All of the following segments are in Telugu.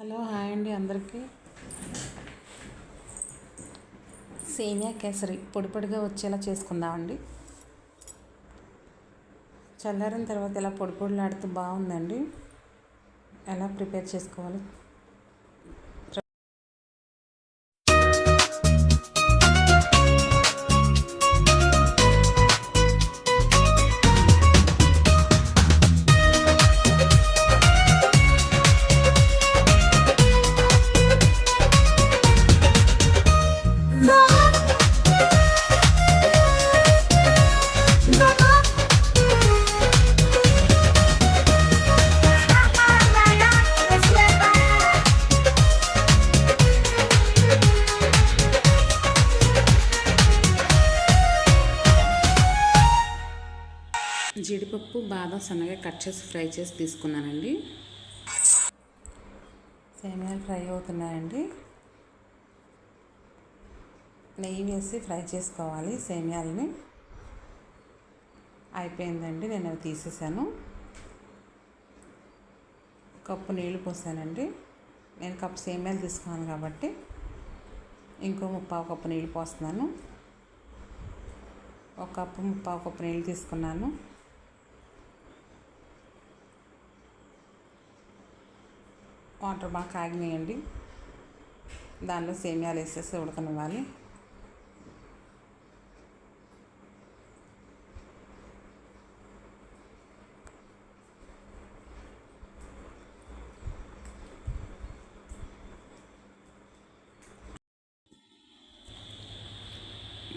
హలో హాయ్ అండి అందరికీ. సేమియా కేసరి పొడి పొడిగా వచ్చేలా చేసుకుందామండి. చల్లారిన తర్వాత ఇలా పొడి పొడిలాడుతూ బాగుందండి. ఎలా ప్రిపేర్ చేసుకోవాలి? జీడిపప్పు బాదం సన్నగా కట్ చేసి ఫ్రై చేసి తీసుకున్నానండి. సేమియాలు ఫ్రై అవుతున్నాయండి. నెయ్యి వేసి ఫ్రై చేసుకోవాలి సేమియాలని. అయిపోయిందండి నేను అవి తీసేసాను. కప్పు నీళ్ళు పోసానండి. నేను కప్పు సేమియాలు తీసుకున్నాను కాబట్టి ఇంకో ముప్పావు కప్పు నీళ్ళు పోస్తున్నాను. ఒక కప్పు ముప్పావు కప్పు నీళ్ళు తీసుకున్నాను. వాటర్ బాగా కాగినాయండి దానిలో సేమియాలు వేసేసి ఉడకనివ్వాలి.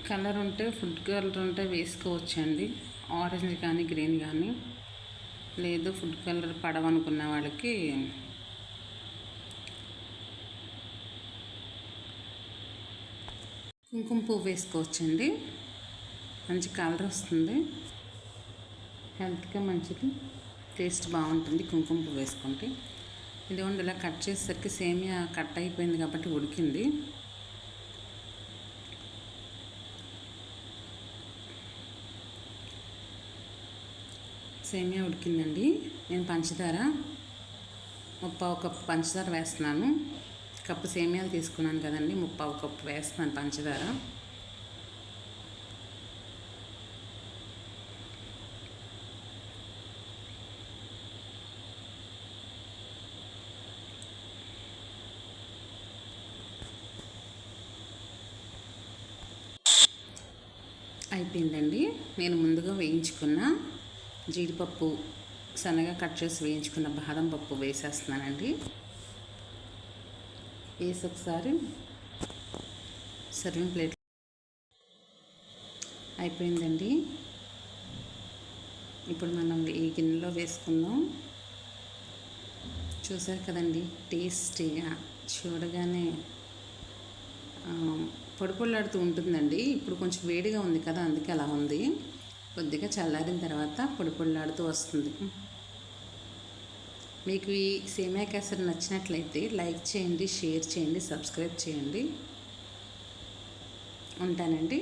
కలర్ ఉంటే ఫుడ్ కలర్ ఉంటే వేసుకోవచ్చండి. ఆరెంజ్ కానీ గ్రీన్ కానీ. లేదు ఫుడ్ కలర్ పడవనుకున్న వాళ్ళకి కుంకుమ పువ్వు వేసుకోవచ్చండి. మంచి కలర్ వస్తుంది. హెల్త్గా మంచిది. టేస్ట్ బాగుంటుంది కుంకుమ పువ్వు వేసుకుంటే. ఇదిగోండి ఇలా కట్ చేసేసరికి సేమియా కట్ అయిపోయింది కాబట్టి ఉడికింది. సేమియా ఉడికిందండి. నేను పంచదార ముప్పావు కప్పు పంచదార వేస్తున్నాను. కప్పు సేమియాలు తీసుకున్నాను కదండి. ముప్పావు కప్పు వేస్తున్నాను పంచదార. అయిపోయిందండి. నేను ముందుగా వేయించుకున్న జీడిపప్పు సన్నగా కట్ చేసి వేయించుకున్న బాదం పప్పు వేసేస్తున్నానండి. వేసి ఒకసారి సర్వింగ్ ప్లేట్ అయిపోయిందండి. ఇప్పుడు మనం ఈ గిన్నెలో వేసుకుందాం. చూసారు కదండి టేస్టీగా చూడగానే పొడిపొళ్ళాడుతూ ఉంటుందండి. ఇప్పుడు కొంచెం వేడిగా ఉంది కదా అందుకే అలా ఉంది. కొద్దిగా చల్లారిన తర్వాత పొడిపొళ్ళాడుతూ వస్తుంది. మీకు ఈ సేమియా కేసరి నచ్చినట్లయితే లైక్ చేయండి షేర్ చేయండి సబ్స్క్రైబ్ చేయండి. ఉంటానండి.